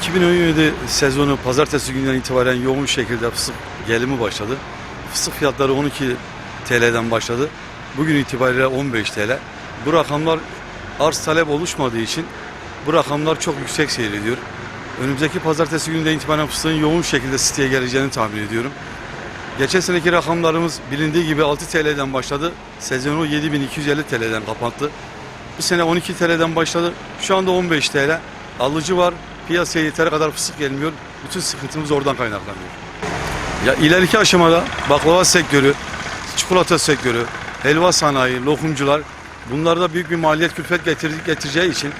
2017 sezonu pazartesi günden itibaren yoğun şekilde fıstık gelimi başladı. Fıstık fiyatları 12 TL'den başladı. Bugün itibariyle 15 TL. Bu rakamlar arz talep oluşmadığı için bu rakamlar çok yüksek seyrediyor. Önümüzdeki pazartesi gününden itibaren fıstığın yoğun şekilde siteye geleceğini tahmin ediyorum. Geçen seneki rakamlarımız bilindiği gibi 6 TL'den başladı. Sezonu 7250 TL'den kapattı. Bu sene 12 TL'den başladı. Şu anda 15 TL. Alıcı var. Piyasaya yeteri kadar fıstık gelmiyor. Bütün sıkıntımız oradan kaynaklanıyor. Ya ileriki aşamada baklava sektörü, çikolata sektörü, helva sanayi, lokumcular bunlarda büyük bir maliyet külfet getir, getireceği için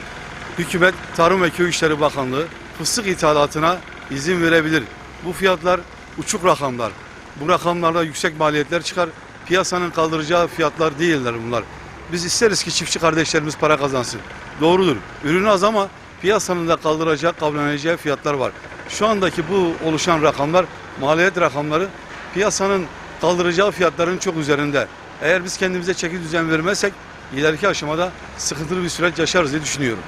hükümet Tarım ve Köy İşleri Bakanlığı fıstık ithalatına izin verebilir. Bu fiyatlar uçuk rakamlar. Bu rakamlarda yüksek maliyetler çıkar. Piyasanın kaldıracağı fiyatlar değiller bunlar. Biz isteriz ki çiftçi kardeşlerimiz para kazansın. Doğrudur. Ürün az ama piyasanın da kaldıracağı, kablanacağı fiyatlar var. Şu andaki bu oluşan rakamlar, maliyet rakamları piyasanın kaldıracağı fiyatların çok üzerinde. Eğer biz kendimize çeki düzen vermezsek ileriki aşamada sıkıntılı bir süreç yaşarız diye düşünüyorum.